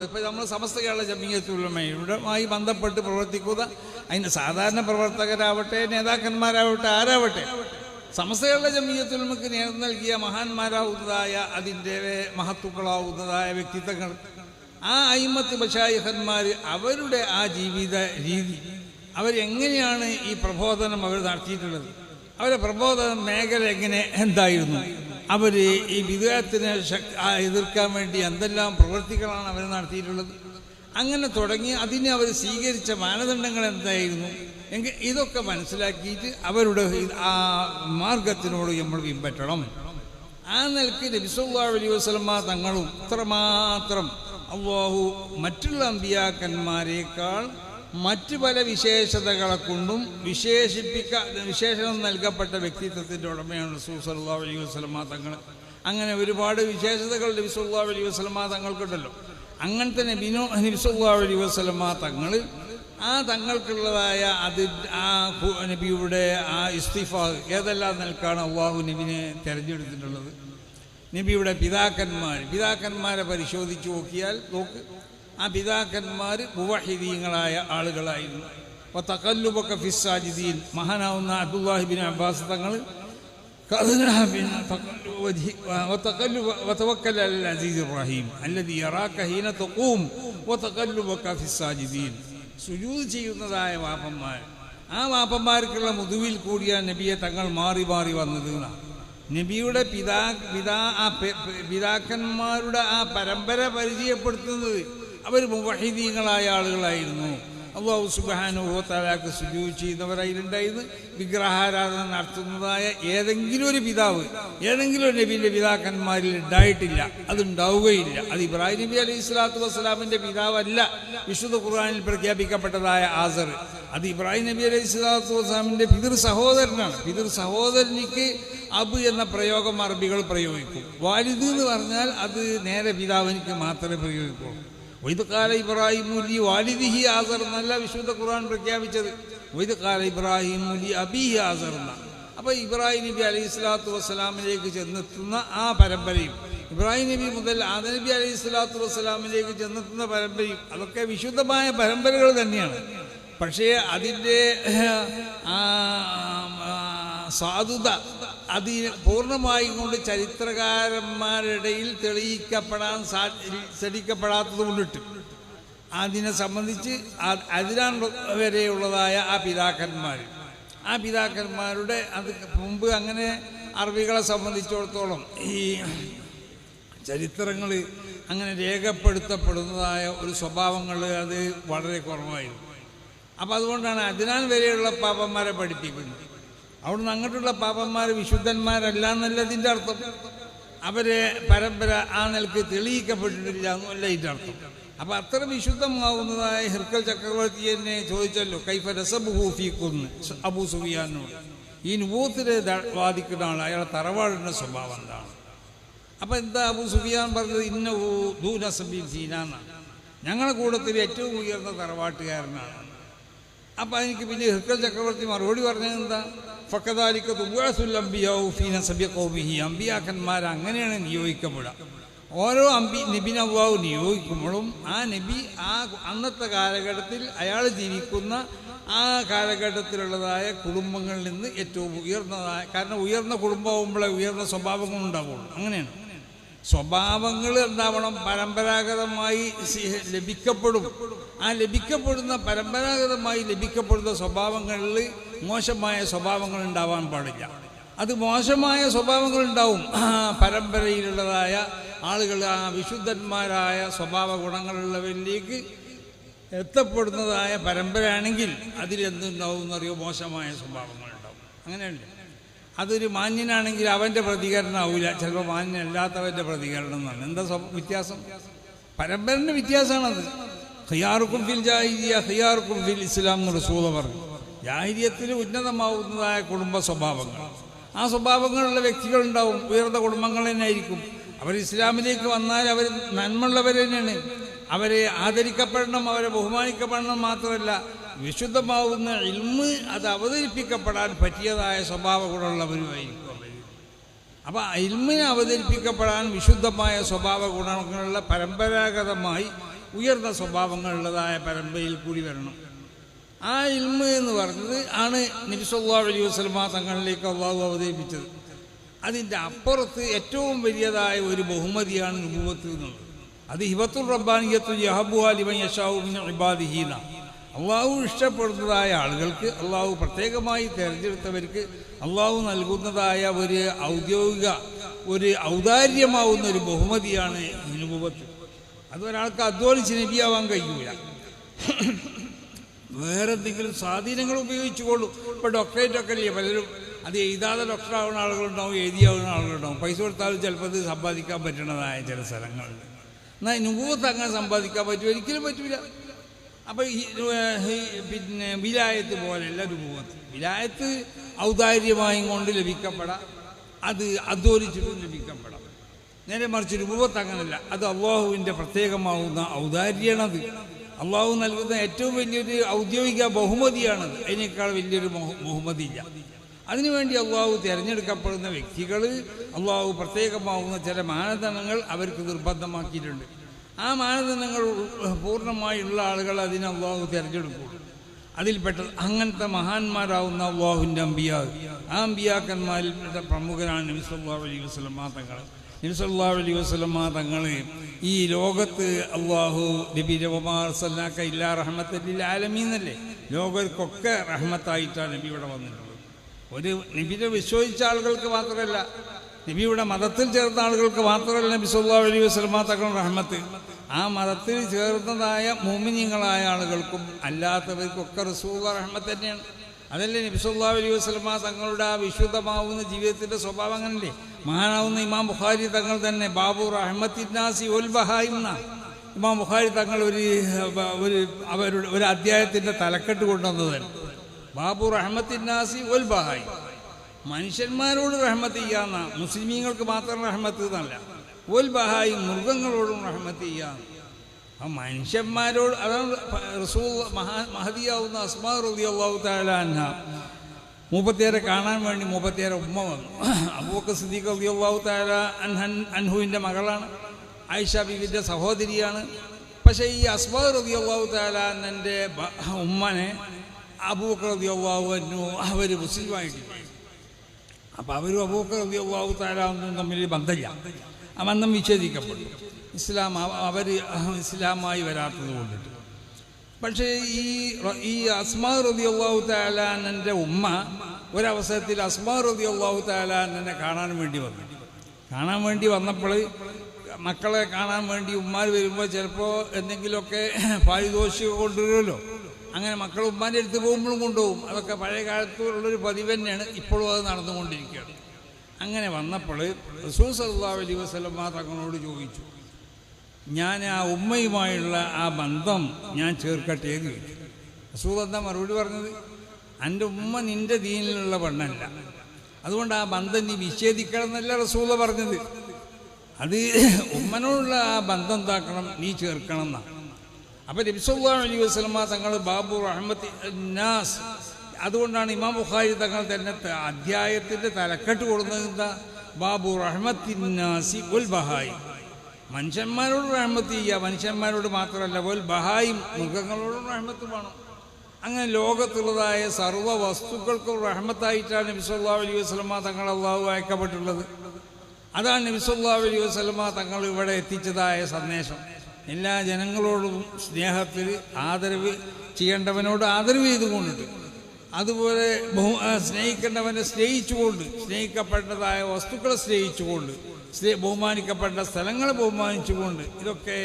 ഇപ്പം നമ്മൾ സമസ്ത കേരള ജമീയത്തുള്ളമയുമായി ബന്ധപ്പെട്ട് പ്രവർത്തിക്കുക. അതിന് സാധാരണ പ്രവർത്തകരാവട്ടെ നേതാക്കന്മാരാവട്ടെ ആരാവട്ടെ സമസ്ത കേരള ജമീയത്തുള്ളമക്ക് നേതൃത്വം നൽകിയ മഹാന്മാരാവുന്നതായ അതിന്റെ മഹത്തുക്കളാവുന്നതായ വ്യക്തിത്വങ്ങൾ ആ അയിമത്ത് ബഷായിഹന്മാർ അവരുടെ ആ ജീവിത രീതി അവരെങ്ങനെയാണ് ഈ പ്രബോധനം അവർ നടത്തിയിട്ടുള്ളത്? അവരുടെ പ്രബോധന മേഖല എങ്ങനെ എന്തായിരുന്നു? അവർ ഈ വിദേഹത്തിനെ എതിർക്കാൻ വേണ്ടി എന്തെല്ലാം പ്രവൃത്തികളാണ് അവർ നടത്തിയിട്ടുള്ളത്. അങ്ങനെ തുടങ്ങി അതിനെ അവർ സ്വീകരിച്ച മാനദണ്ഡങ്ങൾ എന്തായിരുന്നു? എങ്കിൽ ഇതൊക്കെ മനസ്സിലാക്കിയിട്ട് അവരുടെ ആ മാർഗത്തിനോട് നമ്മൾ പിൻപറ്റണം. ആ നിലയ്ക്ക് നബിസുല്ലാ അലൈഹി തങ്ങൾ തങ്ങളും ഇത്രമാത്രം അള്ളാഹു മറ്റുള്ള അമ്പിയാക്കന്മാരെക്കാൾ മറ്റു പല വിശേഷതകളെ കൊണ്ടും വിശേഷിപ്പിക്ക വിശേഷണം നൽകപ്പെട്ട വ്യക്തിത്വത്തിന്റെ ഉടമയാണ് റസൂൽ സല്ലല്ലാഹു അലൈഹി വസല്ലമ തങ്ങൾ അങ്ങനെ ഒരുപാട് വിശേഷതകൾ നബിസുല്ലാ അലൈഹി വസല്ലമ തങ്ങൾക്കുണ്ടല്ലോ. അങ്ങനത്തെ നബിനോ നബി സല്ലല്ലാഹു അലൈഹി വസ്ലമ തങ്ങൾ ആ തങ്ങൾക്കുള്ളതായ അതി ആ നബിയുടെ ആ ഇസ്തിഫാ ഏതെല്ലാം നൽകാണ് അള്ളാഹു നബിനെ തിരഞ്ഞെടുത്തിട്ടുള്ളത്? നബിയുടെ പിതാക്കന്മാർ പിതാക്കന്മാരെ പരിശോധിച്ച് നോക്കിയാൽ നോക്ക് ആ പിതാക്കന്മാർ മുവഹിദീങ്ങളായ ആളുകളായിരുന്നു. അപ്പോൾ തക്കല്ലുബൊക്കെ ഫിസ്സാജിദീൻ മഹാനാവുന്ന അബ്ദുല്ലാഹിബിൻ അബ്ബാസ് തങ്ങൾ ഇബ്രാഹിം ഹീന ചെയ്യുന്നതായ വാപ്പന്മാർ. ആ വാപ്പന്മാർക്കുള്ള മുതുവിൽ കൂടിയ നബിയെ തങ്ങൾ മാറി മാറി വന്നത് നബിയുടെ പിതാ പിതാ ആ പിതാക്കന്മാരുടെ ആ പരമ്പര പരിചയപ്പെടുത്തുന്നത് അവർ മുവഹിദീങ്ങളായ ആളുകളായിരുന്നു. അള്ളാഹു സുബാനുഭവത്താലാക്ക് സുജൂദ് ചെയ്യുന്നവരായിട്ടുണ്ടായത് വിഗ്രഹാരാധന നടത്തുന്നതായ ഏതെങ്കിലും ഒരു പിതാവ് ഏതെങ്കിലും ഒരു നബിന്റെ പിതാക്കന്മാരിൽ ഉണ്ടായിട്ടില്ല. അതുണ്ടാവുകയില്ല അത് ഇബ്രാഹിം നബി അലൈഹി സ്വലാത്തു വസ്സലാമിന്റെ പിതാവല്ല. വിശുദ്ധ ഖുർആാനിൽ പ്രഖ്യാപിക്കപ്പെട്ടതായ ആസർ. അത് ഇബ്രാഹിം നബി അലൈഹി സ്വലാത്തു വസ്സലാമിന്റെ പിതൃ സഹോദരനാണ്. പിതൃ സഹോദരനിക്ക് അബ് എന്ന പ്രയോഗം അറബികൾ പ്രയോഗിക്കും. വാലിദ് എന്ന് പറഞ്ഞാൽ അത് നേരെ പിതാവിനിക്ക് മാത്രമേ പ്രയോഗിക്കുള്ളൂ. വൈദ് കാല ഇബ്രാഹിം മുലി വാലിദിഹി ആസർ എന്നല്ല വിശുദ്ധ ഖുർആൻ പ്രഖ്യാപിച്ചത്. വൈദ് കാല ഇബ്രാഹിം മുലി അബിഹി ആസർ എന്ന. അപ്പോൾ ഇബ്രാഹിം നബി അലൈഹി സ്വലാത്തു വസ്സലാമിലേക്ക് ചെന്നെത്തുന്ന ആ പരമ്പരയും ഇബ്രാഹിം നബി മുതൽ ആദ നബി അലൈഹി സ്വലാത്തു വസ്സലാമിലേക്ക് ചെന്നെത്തുന്ന പരമ്പരയും അതൊക്കെ വിശുദ്ധമായ പരമ്പരകൾ തന്നെയാണ്. പക്ഷേ അതിന്റെ സാധുത അതിന് പൂർണമായി കൊണ്ട് ചരിത്രകാരന്മാരുടെ ഇടയിൽ തെളിയിക്കപ്പെടാൻ സാ തെളിയിക്കപ്പെടാത്തത് കൊണ്ടിട്ട്. അതിനെ സംബന്ധിച്ച് അതിനാണ് വരെയുള്ളതായ ആ പിതാക്കന്മാർ. ആ പിതാക്കന്മാരുടെ അത് മുമ്പ് അങ്ങനെ അറബികളെ സംബന്ധിച്ചിടത്തോളം ഈ ചരിത്രങ്ങൾ അങ്ങനെ രേഖപ്പെടുത്തപ്പെടുന്നതായ ഒരു സ്വഭാവങ്ങൾ അത് വളരെ കുറവായിരുന്നു. അപ്പം അതുകൊണ്ടാണ് അതിനാൽ വരെയുള്ള പാപന്മാരെ പഠിപ്പിക്കുന്നത്. അവിടുന്ന് അങ്ങോട്ടുള്ള പാപന്മാർ വിശുദ്ധന്മാരല്ല എന്നല്ലതിന്റെ അർത്ഥം. അവരെ പരമ്പര ആ നിലയ്ക്ക് തെളിയിക്കപ്പെട്ടിട്ടില്ല എന്നല്ല ഇതിന്റെ അർത്ഥം. അപ്പം അത്ര വിശുദ്ധമാവുന്നതായ ഹിർക്കൽ ചക്രവർത്തി എന്നെ ചോദിച്ചല്ലോ കൈഫ രസബുഹൂഫിക്കുന്ന് അബൂ സുഫിയാനോട്. ഈ നുബൂത്തിനെ വാദിക്കുന്ന ആൾ അയാളെ തറവാടിന്റെ സ്വഭാവം എന്താണ്? അപ്പം എന്താ അബൂ സുഫിയാൻ പറഞ്ഞത്? ഇന്ന ദൂനസബീൻ സീനാന്നാണ് ഞങ്ങളുടെ കൂട്ടത്തിൽ ഏറ്റവും ഉയർന്ന തറവാട്ടുകാരനാണ്. അപ്പം എനിക്ക് പിന്നെ ഹിർക്കൽ ചക്രവർത്തി മറുപടി പറഞ്ഞത് എന്താ? അമ്പിയാക്കന്മാർ അങ്ങനെയാണ് നിയോഗിക്കപ്പെടുക. ഓരോ അമ്പി അള്ളാഹു നിയോഗിക്കുമ്പോഴും ആ നബി ആ അന്നത്തെ കാലഘട്ടത്തിൽ അയാൾ ജീവിക്കുന്ന ആ കാലഘട്ടത്തിലുള്ളതായ കുടുംബങ്ങളിൽ നിന്ന് ഏറ്റവും ഉയർന്നതായ കാരണം ഉയർന്ന കുടുംബമാകുമ്പോഴേ ഉയർന്ന സ്വഭാവങ്ങളുണ്ടാവുള്ളൂ. അങ്ങനെയാണ്. സ്വഭാവങ്ങൾ എന്താവണം? പരമ്പരാഗതമായി ലഭിക്കപ്പെടും. ആ ലഭിക്കപ്പെടുന്ന പരമ്പരാഗതമായി ലഭിക്കപ്പെടുന്ന സ്വഭാവങ്ങളിൽ മോശമായ സ്വഭാവങ്ങൾ ഉണ്ടാവാൻ പാടില്ല. അത് മോശമായ സ്വഭാവങ്ങൾ ഉണ്ടാവും. പരമ്പരയിലുള്ളതായ ആളുകൾ ആ വിശുദ്ധന്മാരായ സ്വഭാവ ഗുണങ്ങളുള്ളവരിലേക്ക് എത്തപ്പെടുന്നതായ പരമ്പരയാണെങ്കിൽ അതിലെന്തുണ്ടാവും എന്നറിയോ? മോശമായ സ്വഭാവങ്ങളുണ്ടാവും അങ്ങനെയല്ലേ അതൊരു മാന്യനാണെങ്കിൽ അവന്റെ പ്രതികരണം ആവില്ല ചിലപ്പോൾ മാന്യനല്ലാത്തവന്റെ പ്രതികരണം എന്നാണ്. എന്താ വ്യത്യാസം? പരമ്പരന്റെ വ്യത്യാസമാണത്. ഖിയാറുക്കും ഫിൽ ജാഹിരിയ ഖിയാറുക്കും ഫിൽ ഇസ്ലാം എന്നൊരു സൂത പറഞ്ഞു. ജാഹിര്യത്തിൽ ഉന്നതമാവുന്നതായ കുടുംബ സ്വഭാവങ്ങൾ. ആ സ്വഭാവങ്ങളുള്ള വ്യക്തികളുണ്ടാവും. ഉയർന്ന കുടുംബങ്ങൾ തന്നെ ആയിരിക്കും അവർ ഇസ്ലാമിലേക്ക് വന്നാൽ അവർ നന്മയുള്ളവർ തന്നെയാണ്. അവരെ ആദരിക്കപ്പെടണം അവരെ ബഹുമാനിക്കപ്പെടണം മാത്രമല്ല വിശുദ്ധമാവുന്ന ഇൽമ് അത് അവതരിപ്പിക്കപ്പെടാൻ പറ്റിയതായ സ്വഭാവ ഗുണമുള്ളവരുമായിരിക്കും അപ്പോൾ ഇൽമിനെ അവതരിപ്പിക്കപ്പെടാൻ വിശുദ്ധമായ സ്വഭാവ ഗുണങ്ങളുള്ള പരമ്പരാഗതമായി ഉയർന്ന സ്വഭാവങ്ങളുള്ളതായ പരമ്പരയിൽ കൂടി വരണം. ആ ഇൽമ എന്ന് പറഞ്ഞത് ആണ് നബിസല്ലാ അലൈഹി വസ്ലമ തങ്ങളിലേക്ക് അള്ളാഹു അവതരിപ്പിച്ചത്. അതിന്റെ അപ്പുറത്ത് ഏറ്റവും വലിയതായ ഒരു ബഹുമതിയാണ് നുപൂവത്ത് എന്നുള്ളത്. അത് ഹിബത്തുൽ റബ്ബാനിയത്തു യഹബു അലിമൻ യഷാവുമിൻ ഇബാദിഹീന അള്ളാഹു ഇഷ്ടപ്പെടുന്നതായ ആളുകൾക്ക് അള്ളാഹു പ്രത്യേകമായി തിരഞ്ഞെടുത്തവർക്ക് അള്ളാഹു നൽകുന്നതായ ഒരു ഔദ്യോഗിക ഒരു ഔദാര്യമാവുന്ന ഒരു ബഹുമതിയാണ് ഈ നുപൂവത്ത് അത് ഒരാൾക്ക് അധ്വാനിച്ച് നബിയാവാൻ കഴിയൂല. വേറെ എന്തെങ്കിലും സ്വാധീനങ്ങൾ ഉപയോഗിച്ചുകൊള്ളൂ. ഇപ്പോൾ ഡോക്ടറേറ്റ് ഒക്കെ ഇല്ലേ പലരും? അത് എഴുതാതെ ഡോക്ടറാവുന്ന ആളുകളുണ്ടാവും എഴുതിയാവുന്ന ആളുകളുണ്ടാവും. പൈസ കൊടുത്താലും ചിലപ്പോൾ സമ്പാദിക്കാൻ പറ്റുന്നതായ ചില സ്ഥലങ്ങളുണ്ട് എന്നാൽ നുപൂത്ത് അങ്ങനെ സമ്പാദിക്കാൻ പറ്റും ഒരിക്കലും പറ്റില്ല അപ്പോൾ പിന്നെ വിലായത്ത് പോലെയല്ല നുപൂവത്ത് വിലായത്ത് ഔദാര്യമായും കൊണ്ട് ലഭിക്കപ്പെടാം. അത് അധ്വാനിച്ചിട്ടും ലഭിക്കപ്പെടാം. നേരെ മറിച്ച് രൂപത്ത് അങ്ങനല്ല. അത് അള്ളാഹുവിന്റെ പ്രത്യേകമാവുന്ന ഔദാര്യണത്. അള്ളാഹു നൽകുന്ന ഏറ്റവും വലിയൊരു ഔദ്യോഗിക ബഹുമതിയാണത്. അതിനേക്കാൾ വലിയൊരു ബഹു- ബഹുമതിയില്ല. അതിനുവേണ്ടി അള്ളാഹു തിരഞ്ഞെടുക്കപ്പെടുന്ന വ്യക്തികൾ അള്ളാഹു പ്രത്യേകമാവുന്ന ചില മാനദണ്ഡങ്ങൾ അവർക്ക് നിർബന്ധമാക്കിയിട്ടുണ്ട്. ആ മാനദണ്ഡങ്ങൾ പൂർണമായുള്ള ആളുകൾ അതിനെ അള്ളാഹു തിരഞ്ഞെടുക്കും. അതിൽപ്പെട്ട അങ്ങനത്തെ മഹാന്മാരാവുന്ന അള്ളാഹുവിന്റെ അമ്പിയാ. ആ അമ്പിയാക്കന്മാരിൽ പെട്ട പ്രമുഖനാണ് നബി സല്ലല്ലാഹു അലൈഹി വസല്ലമ തങ്ങൾ നബി സല്ലല്ലാഹു അലൈഹി വസല്ലമ തങ്ങൾ ഈ ലോകത്ത് അള്ളാഹു നബി രവമാർ സല്ലാക്ക ഇല്ലാ റഹ്മത്തല്ലിൽ ആലമീന്നല്ലേ? ലോകർക്കൊക്കെ റഹ്മത്തായിട്ടാണ് നബി ഇവിടെ വന്നിട്ടുള്ളത്. ഒരു നബിനെ വിശ്വസിച്ച ആളുകൾക്ക് മാത്രമല്ല നബിയുടെ മതത്തിൽ ചേർന്ന ആളുകൾക്ക് മാത്രമല്ല നബി സല്ലല്ലാഹു അലൈഹി വസല്ലമ തങ്ങൾ റഹ്മത്ത്. ആ മതത്തിൽ ചേർന്നതായ മോമിനിങ്ങളായ ആളുകൾക്കും അല്ലാത്തവർക്കൊക്കെ റസൂള്ള റഹ്മത്ത് തന്നെയാണ്. അതല്ലേ നബിസുല്ലാ അലൈഹി വസ്ലമ തങ്ങളുടെ ആ വിശുദ്ധമാവുന്ന ജീവിതത്തിന്റെ സ്വഭാവം അങ്ങനല്ലേ? മഹാനാവുന്ന ഇമാം ബുഖാരി തങ്ങൾ തന്നെ ബാബു റഹ്മത്തിനാസി ഒൽ ബഹായിന്ന ഇമാം ബുഖാരി തങ്ങൾ ഒരു ഒരു അവരുടെ ഒരു അധ്യായത്തിന്റെ തലക്കെട്ട് കൊണ്ടുവന്നത് ബാബു റഹ്മത്തിനാസി ഒൽ ബഹായി മനുഷ്യന്മാരോട് റഹ്മത്ത് ചെയ്യാന്ന. മുസ്ലിമീങ്ങൾക്ക് മാത്രം റഹ്മത്ത് എന്നല്ല ഒൽ ബഹായി മൃഗങ്ങളോടും റഹ്മത്ത് ചെയ്യാം. ആ മനുഷ്യന്മാരോട് അതാണ് റസൂൽ മഹാ മഹതിയാവുന്ന അസ്മാ റബി അള്ളാഹു താലാന്ന മൂപ്പത്തേരെ കാണാൻ വേണ്ടി മൂപ്പത്തിയാരെ ഉമ്മ വന്നു. അബൂക്ക് സിദ്ദീഖ് റബി അള്ളാഹു താല അൻഹൻ അൻഹുവിന്റെ മകളാണ്. ആയിഷ ബീവിന്റെ സഹോദരിയാണ്. പക്ഷേ ഈ അസ്മാ റബി അള്ളാഹു താലാന്നന്റെ ഉമ്മനെ അബൂക്ക് റബി അള്ളാഹു അന്നു അവർ മുസ്ലിമായിട്ടില്ല അപ്പോൾ അവരും അബൂക്ക് റബി അള്ളാഹു തമ്മിൽ ബന്ധമില്ല. ബന്ധം വിച്ഛേദിക്കപ്പെട്ടു ഇസ്ലാം അവർ ഇസ്ലാമായി വരാത്തത് കൊണ്ടിട്ട് പക്ഷേ ഈ ഈ അസ്മാ റബി അള്ളാഹു താലാനന്റെ ഉമ്മ ഒരവസരത്തിൽ അസ്മാ റബി അള്ളാഹു താലാനെ കാണാൻ വേണ്ടി വന്നു. കാണാൻ വേണ്ടി വന്നപ്പോൾ മക്കളെ കാണാൻ വേണ്ടി ഉമ്മാർ വരുമ്പോൾ ചിലപ്പോൾ എന്തെങ്കിലുമൊക്കെ പാരിതോഷികം കൊണ്ടുവരുമല്ലോ. അങ്ങനെ മക്കൾ ഉമ്മാന്റെ അടുത്ത് പോകുമ്പോഴും കൊണ്ടുപോകും. അതൊക്കെ പഴയ കാലത്തുള്ളൊരു പതിവ് തന്നെയാണ്. ഇപ്പോഴും അത് നടന്നുകൊണ്ടിരിക്കുകയാണ്. അങ്ങനെ വന്നപ്പോൾ റസൂൽ സല്ലല്ലാഹു അലൈഹി വസല്ലമ തങ്ങളോട് ചോദിച്ചു ഞാൻ ആ ഉമ്മയുമായുള്ള ആ ബന്ധം ഞാൻ ചേർക്കട്ടെ എന്ന് ചോദിച്ചു. റസൂൽ എന്താ മറുപടി പറഞ്ഞത്? എന്റെ ഉമ്മ നിന്റെ ദീനിലുള്ള പെണ്ണല്ല. അതുകൊണ്ട് ആ ബന്ധം നീ വിച്ഛേദിക്കണം എന്നല്ല റസൂല പറഞ്ഞത്. അത് ഉമ്മനോടുള്ള ആ ബന്ധം എന്താക്കണം? നീ ചേർക്കണം എന്നാണ്. അപ്പം നബിസല്ലാ അലൈഹി വസ്ലമ തങ്ങൾ ബാബു റഹ്മത്ത് നാസ് അതുകൊണ്ടാണ് ഇമാം ബുഖാരി തങ്ങൾ തന്നെ അധ്യായത്തിന്റെ തലക്കെട്ട് കൊടുക്കുന്നത് എന്താ? ബാബു റഹ്മത്തിന്നാസി ഉൽ ബഹായി. മനുഷ്യന്മാരോട് റഹ്മത്ത് ചെയ്യുക മനുഷ്യന്മാരോട് മാത്രമല്ല പോൽ ബഹായും മൃഗങ്ങളോടും റഹ്മത്ത് വേണം. അങ്ങനെ ലോകത്തുള്ളതായ സർവ വസ്തുക്കൾക്കും റഹ്മത്തായിട്ടാണ് നബിസ്വല്ലാ അലൈഹി വസ്ലമ തങ്ങൾ അള്ളാഹു അയക്കപ്പെട്ടുള്ളത് അതാണ് നബിസ്വല്ലാ അലൈഹി വസ്ലമ തങ്ങൾ ഇവിടെ എത്തിച്ചതായ സന്ദേശം. എല്ലാ ജനങ്ങളോടും സ്നേഹത്തിൽ ആദരവ് ചെയ്യേണ്ടവനോട് ആദരവ് ചെയ്തുകൊണ്ടിട്ട് അതുപോലെ സ്നേഹിക്കേണ്ടവനെ സ്നേഹിച്ചുകൊണ്ട് സ്നേഹിക്കപ്പെട്ടതായ വസ്തുക്കളെ സ്നേഹിച്ചുകൊണ്ട് സ്നേ ബഹുമാനിക്കപ്പെട്ട സ്ഥലങ്ങളെ ബഹുമാനിച്ചുകൊണ്ട് ഇതൊക്കെ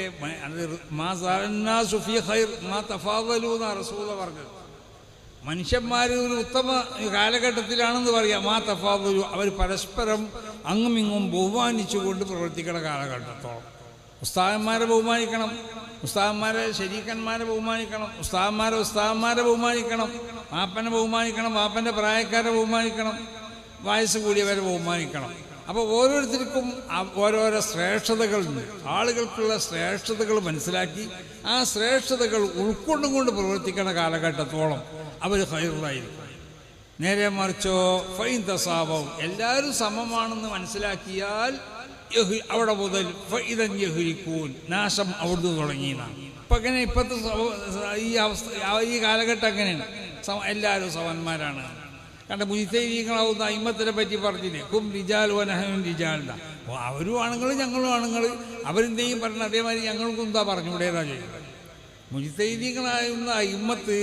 റസൂല പറഞ്ഞത്. മനുഷ്യന്മാർ ഒരു ഉത്തമ കാലഘട്ടത്തിലാണെന്ന് പറയാം. മാ തഫാദലു അവർ പരസ്പരം അങ്ങും ഇങ്ങും ബഹുമാനിച്ചുകൊണ്ട് പ്രവർത്തിക്കുന്ന കാലഘട്ടത്തോളം. ഉസ്താദന്മാരെ ബഹുമാനിക്കണം. ഉസ്താദന്മാരെ ശരീക്കന്മാരെ ബഹുമാനിക്കണം. ഉസ്താദന്മാരെ ഉസ്താദന്മാരെ ബഹുമാനിക്കണം. വാപ്പനെ ബഹുമാനിക്കണം. വാപ്പന്റെ പ്രായക്കാരെ ബഹുമാനിക്കണം. വയസ്സ് കൂടിയവരെ ബഹുമാനിക്കണം. അപ്പോൾ ഓരോരുത്തർക്കും ഓരോരോ ശ്രേഷ്ഠതകളുണ്ട്. ആളുകൾക്കുള്ള ശ്രേഷ്ഠതകൾ മനസ്സിലാക്കി ആ ശ്രേഷ്ഠതകൾ ഉൾക്കൊണ്ടും കൊണ്ട് പ്രവർത്തിക്കുന്ന കാലഘട്ടത്തോളം അവർ ഹൈറായിരിക്കും നേരെ മറിച്ചോ ഫൈൻ തസാവവും എല്ലാവരും സമമാണെന്ന് മനസ്സിലാക്കിയാൽ അവിടെ മുതൽ ഇതൻ യഹുരിക്കൂൻ നാശം അവിടുന്ന് തുടങ്ങിയതാണ് ഇപ്പം അങ്ങനെ ഇപ്പോഴത്തെ ഈ അവസ്ഥ ഈ കാലഘട്ടം അങ്ങനെയാണ് എല്ലാവരും സവന്മാരാണ്. കണ്ട മുനിസൈനീകളാവുന്ന അയിമത്തിനെ പറ്റി പറഞ്ഞില്ലേ? കും റിജാൽ വനഹനും റിജാലിണ്ട അപ്പോൾ അവരും ആണുങ്ങൾ ഞങ്ങളും ആണുങ്ങൾ. അവരെന്തെയും പറഞ്ഞ അതേമാതിരി ഞങ്ങൾക്കും എന്താ പറഞ്ഞുകൂടേതാ ചെയ്യുന്നത്? മുനിസൈനീകളായിരുന്ന അയിമത്ത്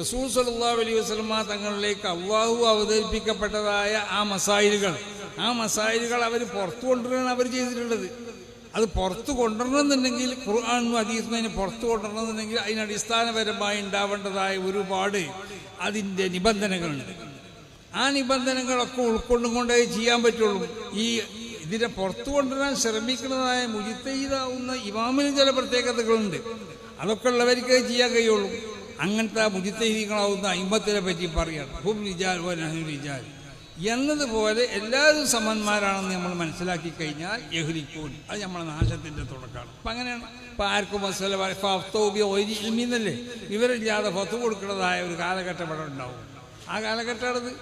റസൂൽ സല്ലല്ലാഹു അലൈഹി വസ്ലമ തങ്ങളിലേക്ക് അള്ളാഹു അവതരിപ്പിക്കപ്പെട്ടതായ ആ മസായിലുകൾ. ആ മസായിലുകൾ അവർ പുറത്തു കൊണ്ടുവരാണ് അവർ ചെയ്തിട്ടുള്ളത്. അത് പുറത്തു കൊണ്ടുവരണമെന്നുണ്ടെങ്കിൽ ഖുർആാനും ഹദീസും അതിനെ പുറത്തു കൊണ്ടുവരണമെന്നുണ്ടെങ്കിൽ അതിനടിസ്ഥാനപരമായി ഉണ്ടാവേണ്ടതായ ഒരുപാട് അതിന്റെ നിബന്ധനകളുണ്ട്. ആ നിബന്ധനകളൊക്കെ ഉൾക്കൊണ്ടുകൊണ്ടേ ചെയ്യാൻ പറ്റുള്ളൂ. ഈ ഇതിനെ പുറത്തു കൊണ്ടുവരാൻ ശ്രമിക്കുന്നതായ മുജിത്തയിതാവുന്ന ഇമാമിന് ചില പ്രത്യേകതകളുണ്ട്. അതൊക്കെ ഉള്ളവർക്ക് ചെയ്യാൻ കഴിയുള്ളൂ. അങ്ങനത്തെ മുജിത്തൈദികളാവുന്ന അയിമ്പത്തിനെ പറ്റി പറയണം. ഹും റിജാൽ വനഹു റിജാൽ എന്നതുപോലെ എല്ലാവരും സമന്മാരാണെന്ന് നമ്മൾ മനസ്സിലാക്കി കഴിഞ്ഞാൽ യഹുദിക്കൂൻ അത് നമ്മളെ നാശത്തിന്റെ തുടക്കമാണ് അപ്പം അങ്ങനെയാണ്. ഇപ്പം ആർക്കും ഫത്തോബി ഒരി ഇവരില്ലാതെ ഫത്ത് കൊടുക്കുന്നതായ ഒരു കാലഘട്ടം ഇവിടെ ഉണ്ടാവും. ആ കാലഘട്ടമാണത്.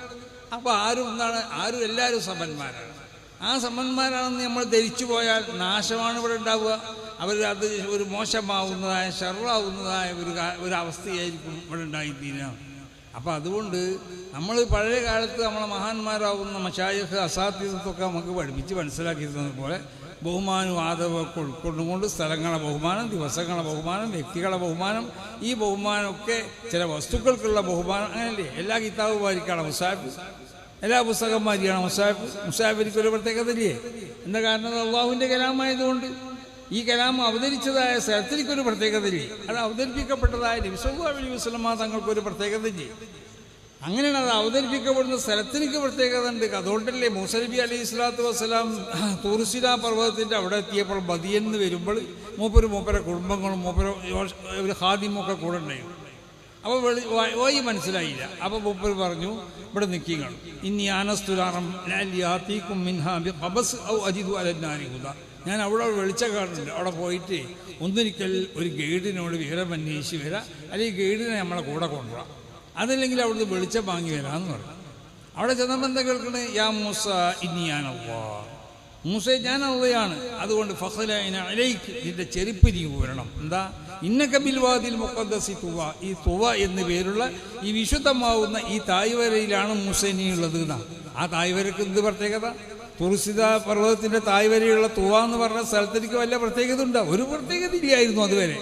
അപ്പോൾ ആരും എന്താണ്? ആരും എല്ലാവരും സമന്മാരാണ്. ആ സമന്മാരാണെന്ന് നമ്മൾ ധരിച്ചു പോയാൽ നാശമാണ് ഇവിടെ ഉണ്ടാവുക. അവർ അത് ഒരു മോശമാവുന്നതായ ഷെറാവുന്നതായ ഒരു ഒരു അവസ്ഥയായിരിക്കും ഇവിടെ ഉണ്ടായിത്തീരുക. അപ്പം അതുകൊണ്ട് നമ്മൾ പഴയ കാലത്ത് നമ്മളെ മഹാന്മാരാവുന്ന മശായഹ് അസാധ്യത്വമൊക്കെ നമുക്ക് പഠിപ്പിച്ച് മനസ്സിലാക്കി തന്നത് പോലെ ബഹുമാനം ആദവൊക്കെ ഉൾക്കൊണ്ടുകൊണ്ട് സ്ഥലങ്ങളെ ബഹുമാനം ദിവസങ്ങളെ ബഹുമാനം വ്യക്തികളെ ബഹുമാനം ഈ ബഹുമാനമൊക്കെ ചില വസ്തുക്കൾക്കുള്ള ബഹുമാനം അങ്ങനെയല്ലേ എല്ലാ കിതാബും വായിക്കണം മുസാഫ് എല്ലാ പുസ്തകം മാതിരിയാണ് മുസാഫ് മുസാഫിരിക്കൊരു പ്രത്യേകതയില്ലേ എന്താ കാരണം? അള്ളാഹുവിന്റെ കലാമായതുകൊണ്ട്. ഈ കലാം അവതരിച്ചതായ സ്ഥലത്തിലേക്കൊരു പ്രത്യേകതയില്ലേ അത് അവതരിപ്പിക്കപ്പെട്ടതായ അലൈഹി വസ്ലമ തങ്ങൾക്കൊരു പ്രത്യേകതയില്ലേ അങ്ങനെയാണ് അത് അവതരിപ്പിക്കപ്പെടുന്ന സ്ഥലത്തിലേക്ക് പ്രത്യേകത ഉണ്ട്. അതുകൊണ്ടല്ലേ മൂസനബി അലി ഇസ്ലാത്തു വസ്സലാം തൂർസില പർവതത്തിന്റെ അവിടെ എത്തിയപ്പോൾ ബദിയെന്ന് വരുമ്പോൾ മൂപ്പര് മൂപ്പര കുടുംബങ്ങളും മൂപ്പര ഒരു ഹാദിമൊക്കെ കൂടെ ഉണ്ടായിരുന്നു. അപ്പോൾ വെളി ഓയി മനസ്സിലായില്ല. അപ്പോൾ മൂപ്പർ പറഞ്ഞു ഇവിടെ നിൽക്കുകയാണ് ഇനി ആനസ്തുലാറം ലാലിയാത്തീക്കും മിൻഹാബി ഹബസ് ഔ അജിദു അലന്നാരി ഹുദ. ഞാൻ അവിടെ വെളിച്ച കാണുന്നുണ്ട്. അവിടെ പോയിട്ട് ഒന്നിരിക്കൽ ഒരു ഗൈഡിനോട് വിവരം അന്വേഷിച്ച് വരാം. അല്ലെങ്കിൽ ഗൈഡിനെ നമ്മളെ കൂടെ കൊണ്ടുവരാം. അതല്ലെങ്കിൽ അവിടുന്ന് വെളിച്ചം വാങ്ങി വരാമെന്ന് പറഞ്ഞു അവിടെ ചെന്നപ്പോൾ എന്താ കേൾക്കണേ? യാ മൂസ ഇനി ഞാനല്ലാ മൂസ ഞാൻ അള്ളയാണ്. അതുകൊണ്ട് ഫസലൈന അലൈക്ക് നിന്റെ ചെരുപ്പ് നീ ഊരണം. എന്താ? ഇന്നക ബിൽവാദിൽ മുക്കദ്സി തുവ. ഈ തുവ എന്നു പേരുള്ള ഈ വിശുദ്ധമാവുന്ന ഈ തായ്വരയിലാണ് മൂസേനിയുള്ളത് എന്നാ. ആ തായ്വരക്ക് എന്ത് പ്രത്യേകത? തുറസിത പർവതത്തിന്റെ തായ്വരയുള്ള തുവ എന്ന് പറഞ്ഞ സ്ഥലത്തേക്ക് വല്ല പ്രത്യേകത ഉണ്ടോ? ഒരു പ്രത്യേകത ഇല്ലായിരുന്നു അതുവരെ.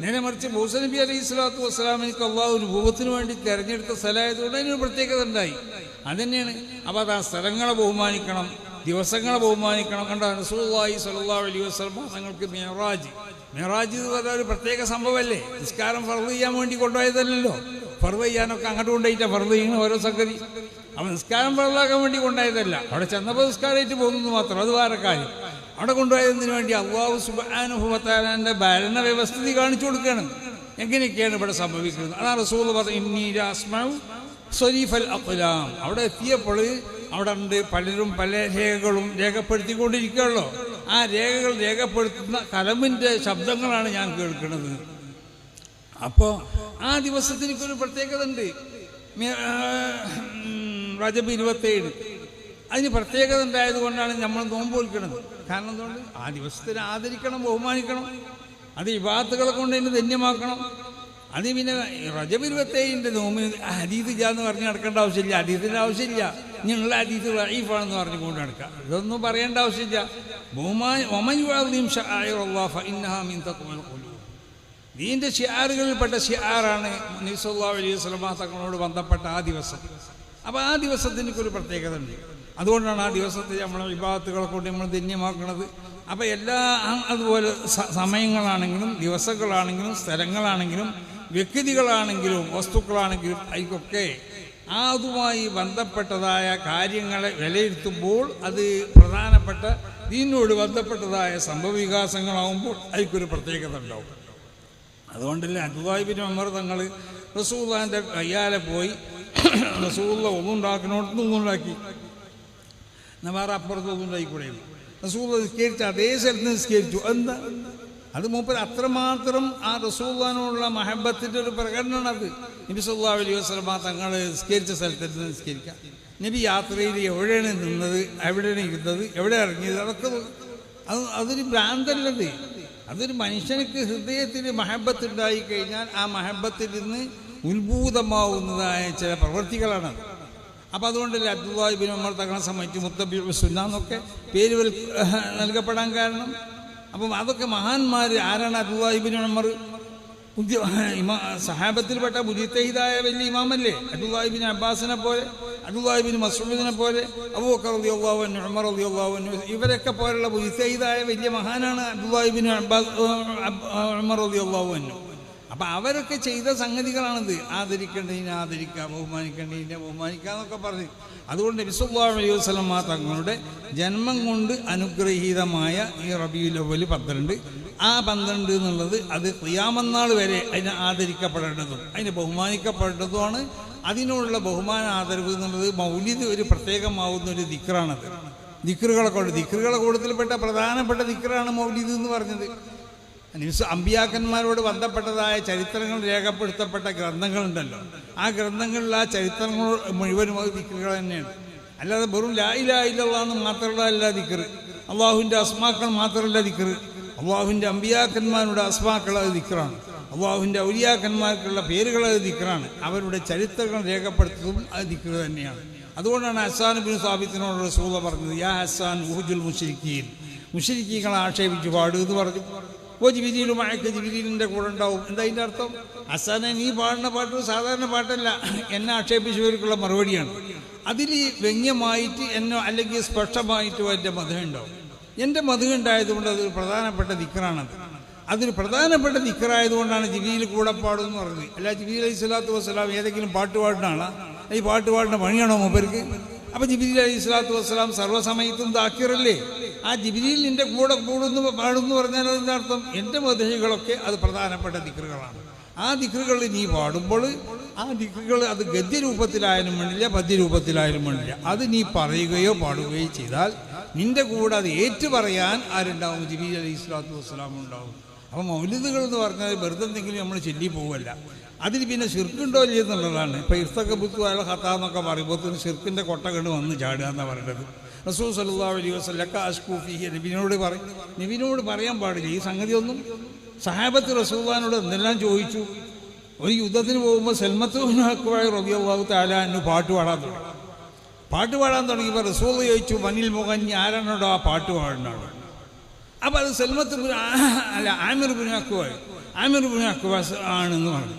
നേരെ മറിച്ച് മൂസ നബി അലൈഹി സ്വലാത്തു വസ്സലാമിനിക്ക് അള്ളാഹ് ഒരു ഭൂപത്തിന് വേണ്ടി തെരഞ്ഞെടുത്ത സ്ഥലമായതുകൊണ്ട് അതിനൊരു പ്രത്യേകത ഉണ്ടായി. അതന്നെയാണ്. അപ്പോൾ അത് ആ സ്ഥലങ്ങളെ ബഹുമാനിക്കണം ദിവസങ്ങളെ ബഹുമാനിക്കണം. കണ്ട? റസൂലുള്ളാഹി സ്വല്ലല്ലാഹു അലൈഹി വസല്ലം തങ്ങൾക്ക് മെഹറാജ് മെഹറാജ് എന്ന് പറഞ്ഞാൽ ഒരു പ്രത്യേക സംഭവമല്ലേ? നിസ്കാരം ഫർവ് ചെയ്യാൻ വേണ്ടി കൊണ്ടുപോയതല്ലല്ലോ. ഫർവ് ചെയ്യാനൊക്കെ അങ്ങോട്ട് കൊണ്ടുപോയിട്ടാണ് ഫർവ് ചെയ്യുന്ന ഓരോ സംഗതി. അവൻ നിസ്കാരം പാടാക്കാൻ വേണ്ടി കൊണ്ടായതല്ല അവിടെ ചെന്നപ്പോൾ നിസ്കാരമായിട്ട് പോകുന്നത് മാത്രം. അത് വേറെ കാര്യം. അവിടെ കൊണ്ടുപോയതിനു വേണ്ടി അള്ളാഹു സുബാനുഭവത്താലാന്റെ ഭരണ വ്യവസ്ഥിതി കാണിച്ചു കൊടുക്കുകയാണ്. എങ്ങനെയൊക്കെയാണ് ഇവിടെ സംഭവിക്കുന്നത്? അതാണ് റസൂൽ പറഞ്ഞു അഖ്ലാം. അവിടെ എത്തിയപ്പോൾ അവിടെ ഉണ്ട് പലരും പല രേഖകളും രേഖപ്പെടുത്തിക്കൊണ്ടിരിക്കുകയുള്ളൂ ആ രേഖകൾ രേഖപ്പെടുത്തുന്ന കലമിന്റെ ശബ്ദങ്ങളാണ് ഞാൻ കേൾക്കുന്നത്. അപ്പോൾ ആ ദിവസത്തിനൊരു പ്രത്യേകത ഉണ്ട്. റജബ് ഇരുപത്തേഴ്. അതിന് പ്രത്യേകത ഉണ്ടായത് കൊണ്ടാണ് നമ്മൾ നോമ്പ് വിൽക്കുന്നത് കാരണം എന്തുകൊണ്ട്? ആ ദിവസത്തിനെ ആദരിക്കണം ബഹുമാനിക്കണം. അത് വിവാഹത്തുകളെ കൊണ്ട് തന്നെ ധന്യമാക്കണം. അത് പിന്നെ റജബ് ഇരുപത്തേഴിന്റെ നോമിന് ഹദീദ് എന്ന് പറഞ്ഞ് നടക്കേണ്ട ആവശ്യമില്ല. ഹദീദിന്റെ ആവശ്യമില്ല. ഇനിയുള്ള ഹദീദ് റൈഫാണെന്ന് പറഞ്ഞു കൊണ്ട് നടക്കുക. ഇതൊന്നും പറയേണ്ട ആവശ്യമില്ല. ബഹുമാൻ ഒമയുവാദീം ഷായുള്ളാഫ ഇന്നഹാ മീൻ തക്കുമൽ ഖുലൂബ്. ദീന്റെ ഷിയാറുകളിൽപ്പെട്ട ഷിയാറാണ് നിസല്ലാ അലൈഹി സ്വലമാ തങ്ങളോട് ബന്ധപ്പെട്ട ആ ദിവസം. അപ്പോൾ ആ ദിവസത്തിന് ഒരു പ്രത്യേകത ഉണ്ട് അതുകൊണ്ടാണ് ആ ദിവസത്തെ നമ്മൾ വിഭാഗത്തുകളെ കൊണ്ട് നമ്മൾ ധന്യമാക്കുന്നത് അപ്പോൾ എല്ലാ അതുപോലെ സമയങ്ങളാണെങ്കിലും ദിവസങ്ങളാണെങ്കിലും സ്ഥലങ്ങളാണെങ്കിലും വ്യക്തികളാണെങ്കിലും വസ്തുക്കളാണെങ്കിലും അതിക്കൊക്കെ ആ അതുമായി ബന്ധപ്പെട്ടതായ കാര്യങ്ങളെ വിലയിരുത്തുമ്പോൾ അത് പ്രധാനപ്പെട്ട ദീനോട് ബന്ധപ്പെട്ടതായ സംഭവവികാസങ്ങളാവുമ്പോൾ അതിക്കൊരു പ്രത്യേകത ഉണ്ടാവും അതുകൊണ്ടല്ലേ അബ്ദുല്ലാഹിബിൻ പിന്നെ തങ്ങൾ റസൂദാന്റെ കയ്യാലെ പോയി റസൂല്ല ഒന്നുണ്ടാക്കിനോട്ട് ഒന്നുണ്ടാക്കി എന്നാൽ വേറെ അപ്പുറത്ത് ഒന്നുണ്ടായിക്കൂടെ റസൂല്ല നിസ്കരിച്ച അതേ സ്ഥലത്ത് നിസ്കരിച്ചു. എന്താ? അത് മൂപ്പർ അത്രമാത്രം ആ റസൂള്ളാനോടുള്ള മഹബത്തിന്റെ ഒരു പ്രകടനമാണ് അത് നബി സല്ലാ അലൈഹി വസ്ലമ തങ്ങൾ നിസ്കരിച്ച സ്ഥലത്ത് നിസ്കരിക്കാം. നബി യാത്രയിൽ എവിടെയാണ് നിന്നത്? എവിടെയാണ് ഇരുന്നത്? എവിടെ ഇറങ്ങിയത്? അതൊക്കെ അത് അതൊരു ഭ്രാന്തല്ലത്. അതൊരു മനുഷ്യനക്ക് ഹൃദയത്തിൽ മഹബത്ത് ഉണ്ടായി കഴിഞ്ഞാൽ ആ മഹബത്തിൽ നിന്ന് ഉത്ഭൂതമാവുന്നതായ ചില പ്രവൃത്തികളാണ്. അപ്പോൾ അതുകൊണ്ടല്ലേ അബ്ദുല്ലാഹിബിൻ ഉമർ തങ്ങളെ സംബന്ധിച്ച് മുത്തബി സുന്ന എന്നൊക്കെ പേര് നൽകപ്പെടാൻ കാരണം. അപ്പം അതൊക്കെ മഹാന്മാർ ആരാണ് അബ്ദുല്ലാഹിബിൻ ഉമർ? ഇമാ സഹാബത്തിൽപ്പെട്ട ബുജിത്തഹിദായ വലിയ ഇമാമല്ലേ? അബ്ദുല്ലാഹിബിൻ അബ്ബാസിനെ പോലെ അബ്ദുല്ലാഹിബിൻ മസൂദിനെ പോലെ അബൂബക്കർ റളിയല്ലാഹു ഉമർ റളിയല്ലാഹു ഇവരൊക്കെ പോലുള്ള ബുജിത്തഹിദായ വലിയ മഹാനാണ് അബ്ദുല്ലാഹിബിൻ അബ്ബാസ് അബ്- ഉമർ അൻഹു. അപ്പം അവരൊക്കെ ചെയ്ത സംഗതികളാണിത്. ആദരിക്കേണ്ടതിനെ ആദരിക്കുക ബഹുമാനിക്കേണ്ടതിനെ ബഹുമാനിക്കുക എന്നൊക്കെ പറഞ്ഞു. അതുകൊണ്ട് വിസുല്ലാ അലൈഹി വസ്ലമ തങ്ങളുടെ ജന്മം കൊണ്ട് അനുഗ്രഹീതമായ ഈ റബിയുലവൽ പന്ത്രണ്ട്. ആ പന്ത്രണ്ട് എന്നുള്ളത് അത് ക്രിയാമന്നാൾ വരെ അതിനെ ആദരിക്കപ്പെടേണ്ടതും അതിനെ ബഹുമാനിക്കപ്പെടേണ്ടതുമാണ്. അതിനുള്ള ബഹുമാന ആദരവ് എന്നുള്ളത് മൗലിദ് ഒരു പ്രത്യേകമാവുന്ന ഒരു ദിക്റാണത്. ദിക്റുകളെ കൊണ്ട് ദിക്റുകളെ കൂട്ടത്തിൽപ്പെട്ട പ്രധാനപ്പെട്ട ദിക്റാണ് മൗലിദ് എന്ന് പറഞ്ഞത്. നിസ് അമ്പിയാക്കന്മാരോട് ബന്ധപ്പെട്ടതായ ചരിത്രങ്ങൾ രേഖപ്പെടുത്തപ്പെട്ട ഗ്രന്ഥങ്ങളുണ്ടല്ലോ. ആ ഗ്രന്ഥങ്ങളിൽ ആ ചരിത്രങ്ങൾ മുഴുവനും അത് ദിക്കറുകൾ തന്നെയാണ്. അല്ലാതെ വെറും ലായിലായില്ലെന്ന് മാത്രമുള്ള അല്ല ദിക്കറ് അള്ളാഹുവിന്റെ അസ്മാക്കൾ മാത്രമല്ല ദിക്കറ് അള്ളാഹുവിന്റെ അമ്പിയാക്കന്മാരുടെ അസ്മാക്കൾ അത് ദിക്കറാണ് അള്ളാഹുവിന്റെ ഔലിയാക്കന്മാർക്കുള്ള പേരുകൾ അത് ദിക്കറാണ് അവരുടെ ചരിത്രങ്ങൾ രേഖപ്പെടുത്തുന്നതും അത് ദിക്കറ് തന്നെയാണ്. അതുകൊണ്ടാണ് ഹസാൻ ബിൻ സാബിത്തിനോട് റസൂല പറഞ്ഞത് യാ ഹസാൻ ഊഹുജുൽ മുഷരിക്കീൻ മുഷിരിക്കീകളെ ആക്ഷേപിച്ചു പാടുക എന്ന് പറഞ്ഞു. ഓ മഴയ്ക്ക് ജിബിരിലിന്റെ കൂടെ ഉണ്ടാവും എന്താ അതിന്റെ അർത്ഥം? അസാനെ നീ പാടുന്ന പാട്ട് സാധാരണ പാട്ടല്ല. എന്നെ ആക്ഷേപിച്ചവർക്കുള്ള മറുപടിയാണ്. അതിൽ വ്യംഗ്യമായിട്ട് എന്നോ അല്ലെങ്കിൽ സ്പഷ്ടമായിട്ടോ എന്റെ മതം ഉണ്ടാവും എന്റെ മതം ഉണ്ടായതുകൊണ്ട് അതൊരു പ്രധാനപ്പെട്ട ദിക്കറാണത്. അതൊരു പ്രധാനപ്പെട്ട ദിക്കറായതുകൊണ്ടാണ് ജിബിയിൽ കൂടെ പാടുമെന്ന് പറഞ്ഞത്. അല്ല ജിബിയിൽ അലൈഹി സ്വലാത്തു വസ്സലാം ഏതെങ്കിലും പാട്ട് പാടുന്ന ഈ പാട്ട് പാടുന്ന പണിയാണോ മൂപ്പർക്ക്? അപ്പം ജിബിലി അലൈഹി സ്വലാത്തു വസ്സലാം സർവസമയത്തും ദാക്കിറല്ലേ? ആ ജിബിലിയിൽ നിന്റെ കൂടെ കൂടുന്നു പാടുന്നു പറഞ്ഞാൽ അതിന്റെ അർത്ഥം എന്റെ മതഹികളൊക്കെ അത് പ്രധാനപ്പെട്ട ദിക്കറുകളാണ് ആ ദിക്കറുകൾ നീ പാടുമ്പോൾ ആ ദിക്കറുകൾ അത് ഗദ്യരൂപത്തിലായാലും വേണ്ടില്ല പദ്യരൂപത്തിലായാലും വേണ്ടില്ല. അത് നീ പറയുകയോ പാടുകയോ ചെയ്താൽ നിന്റെ കൂടെ അത് ഏറ്റു പറയാൻ ആരുണ്ടാവും? ജിബിലി അലൈഹി സ്വലാത്തു വസ്സലാം ഉണ്ടാവും. അപ്പം മൗലിദുകൾ എന്ന് പറഞ്ഞാൽ വെറുതെ എന്തെങ്കിലും നമ്മൾ ചൊല്ലി പോവല്ല. അതിന് പിന്നെ ശിർക്കുണ്ടോ ഇല്ലെന്നുള്ളതാണ് ഇപ്പം ഇർത്തൊക്കെ ബുത്തു അയാൾ ഹത്ത എന്നൊക്കെ പറയുമ്പോൾ ശിർക്കിന്റെ കൊട്ട കണ്ട് വന്ന് ചാടുക എന്നാണ് പറയുന്നത് റസൂൽ സല്ലാ അലൈഹി വസ്ലക്ക അഷ്കൂഫി നബിനോട് പറയും നബിനോട് പറയാൻ പാടില്ല. ഈ സംഗതി ഒന്നും സഹാബത്ത് റസൂല്ലാനോട് എന്തെല്ലാം ചോദിച്ചു? ഒരു യുദ്ധത്തിന് പോകുമ്പോൾ സെൽമത്തുവായി റബിയാഹു താലാന്നു പാട്ട് പാടാൻ തുടങ്ങി. പാട്ട് പാടാൻ തുടങ്ങിയപ്പോൾ റസൂൽ ചോദിച്ചു മനിൽ മുഖൻ ആരാണോടോ ആ പാട്ട് പാടുന്നതാണ് അപ്പോൾ അത് സെൽമത്ത് അല്ല ആമിർ ബിൻ അക്വായ് ആമിർ ബിൻ അക്വാസ് ആണെന്ന് പറഞ്ഞു.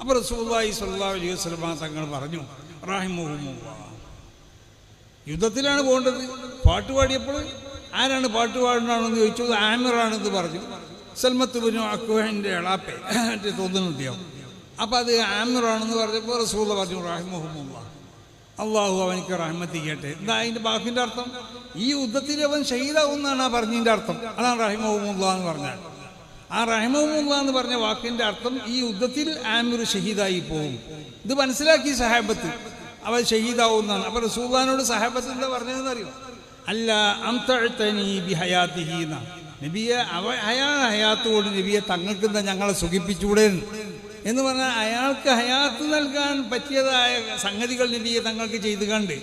അപ്പോൾ റസൂല്ലായി സല്ലാ അലൈഹി വസ്ലമ തങ്ങൾ പറഞ്ഞു. റാഹിമുഹുമുള്ള യുദ്ധത്തിലാണ് പോകേണ്ടത്. പാട്ട് പാടിയപ്പോൾ ആരാണ് പാട്ട് പാടുന്നതാണെന്ന് ചോദിച്ചു "അത് ആമിറാണെന്ന് പറഞ്ഞു. സൽമത്ത് ബിൻ അക്വഹിന്റെ എളാപ്പെ എന്റെ തോന്നുന്നുണ്ടാവും അപ്പോൾ അത് ആമിറാണെന്ന് പറഞ്ഞപ്പോൾ റസൂല പറഞ്ഞു റാഹിമുഹുമുള്ള അള്ളാഹു അവനിക്ക് റഹ്മത്തിക്കട്ടെ എന്താ അതിന്റെ ബാക്കിന്റെ അർത്ഥം? ഈ യുദ്ധത്തിൽ അവൻ ഷഹീദാവുന്നാണ് ആ പറഞ്ഞതിന്റെ അർത്ഥം. അതാണ് റഹിമഹുമുല്ല എന്ന് പറഞ്ഞാൽ. ആ റഹിമഹുമുല്ല എന്ന് പറഞ്ഞ വാക്കിന്റെ അർത്ഥം ഈ യുദ്ധത്തിൽ ആമിർ ഷഹീദായി പോകും. ഇത് മനസ്സിലാക്കി സഹാബത്ത്. അവൻ ഷഹീദാവുന്നതാണ് അപ്പൊ റസൂല്ലാനോട് സഹാബത്ത് എന്താ പറഞ്ഞതെന്ന് അറിയോ അല്ല അംതഴത്തനി നബിയെ അവ അയാൾ കൊണ്ട് നബിയെ തങ്ങൾക്ക് ഞങ്ങളെ സുഖിപ്പിച്ചൂടെ എന്ന്. പറഞ്ഞാൽ അയാൾക്ക് ഹയാത്ത് നൽകാൻ പറ്റിയതായ സംഗതികൾ നബിയെ തങ്ങൾക്ക് ചെയ്ത് കണ്ട്.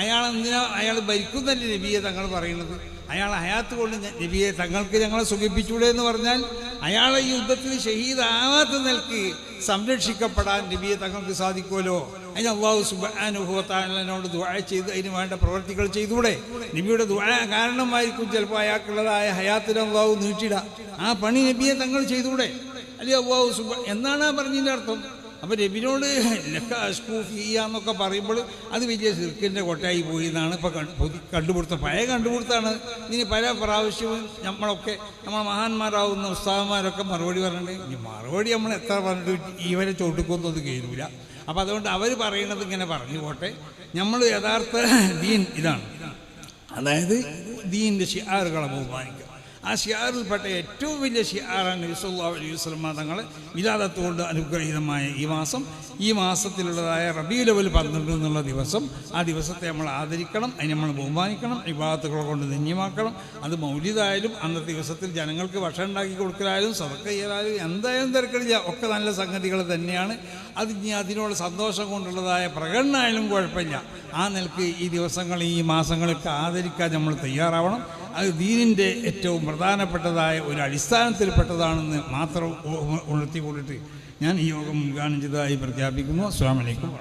അയാൾ എന്തിനാ അയാൾ ഭരിക്കുന്നല്ലേ നബിയെ തങ്ങൾ പറയുന്നത്? അയാൾ ഹയാത്ത് കൊണ്ട് നബിയെ തങ്ങൾക്ക് ഞങ്ങളെ സുഖിപ്പിച്ചൂടെ എന്ന് പറഞ്ഞാൽ അയാളെ യുദ്ധത്തിൽ ഷഹീദാവാത്ത നിൽക്ക് സംരക്ഷിക്കപ്പെടാൻ നബിയെ തങ്ങൾക്ക് സാധിക്കുമല്ലോ. അതിന് അള്ളാഹു സുബാനുഭവത്താനോട് ദുആ ചെയ്ത് അതിന് വേണ്ട പ്രവർത്തികൾ ചെയ്തുകൂടെ? നബിയുടെ ദുആ കാരണമായിരിക്കും ചിലപ്പോൾ അയാൾക്കുള്ളതായ ഹയാത്തിന് അള്ളാഹു നീട്ടിടുക ആ പണി നബിയെ തങ്ങൾ ചെയ്തുകൂടെ? അല്ലെ അള്ളാഹു സുബ എന്നാണ് ആ പറഞ്ഞതിന്റെ അർത്ഥം. അപ്പം നബിനോട് എന്നൊക്കെ പറയുമ്പോൾ അത് വലിയ സിർക്കിന്റെ കൊട്ടായി പോയി എന്നാണ് ഇപ്പോൾ കണ്ടുപിടുത്തം. പഴയ കണ്ടുപിടുത്താണ്. ഇനി പല പ്രാവശ്യവും നമ്മളൊക്കെ നമ്മളെ മഹാന്മാരാവുന്ന ഉസ്താവന്മാരൊക്കെ മറുപടി പറഞ്ഞിട്ടുണ്ട്. ഇനി മറുപടി നമ്മൾ എത്ര പറഞ്ഞിട്ട് ഇവരെ അത് കഴിയൂല അപ്പം അതുകൊണ്ട് അവർ പറയുന്നത് ഇങ്ങനെ പറഞ്ഞു പോട്ടെ. നമ്മൾ യഥാർത്ഥ ദീൻ ഇതാണ്. അതായത് ദീന്റെ ഷിയാറുകളെ ബഹുമാനിക്കുക. ആ ഷിയാറിൽപ്പെട്ട ഏറ്റവും വലിയ ഷിയാറാണ് യുസുല്ലാ അലൈഹി വസ്ലമ തങ്ങൾ വിലാദത്തുകൊണ്ട് അനുഗ്രഹീതമായ ഈ മാസം. ഈ മാസത്തിലുള്ളതായ റബീ ലെവൽ പന്ത്രണ്ട് എന്നുള്ള ദിവസം ആ ദിവസത്തെ നമ്മൾ ആദരിക്കണം അതിനെ നമ്മൾ ബഹുമാനിക്കണം വിവാദത്തുകളെ കൊണ്ട് ധന്യമാക്കണം. അത് മൗലിതായാലും അന്നത്തെ ദിവസത്തിൽ ജനങ്ങൾക്ക് ഭക്ഷണം ഉണ്ടാക്കി കൊടുക്കലായാലും സതക്ക ചെയ്യലായാലും എന്തായാലും തിരക്കടില്ല. ഒക്കെ നല്ല സംഗതികൾ തന്നെയാണ്. അത് ഇനി അതിനുള്ള സന്തോഷം കൊണ്ടുള്ളതായ പ്രകടനമായാലും കുഴപ്പമില്ല. ആ നിലയ്ക്ക് ഈ ദിവസങ്ങൾ ഈ മാസങ്ങളൊക്കെ ആദരിക്കാൻ നമ്മൾ തയ്യാറാവണം. അത് ദീനിന്റെ ഏറ്റവും പ്രധാനപ്പെട്ടതായ ഒരു അടിസ്ഥാനത്തിൽപ്പെട്ടതാണെന്ന് മാത്രം ഉണർത്തിക്കൊണ്ടിട്ട് ഞാൻ ഈ യോഗം ഉദ്ഘാടനം ചെയ്തതായി പ്രഖ്യാപിക്കുന്നു. അസ്സാം വലൈക്കും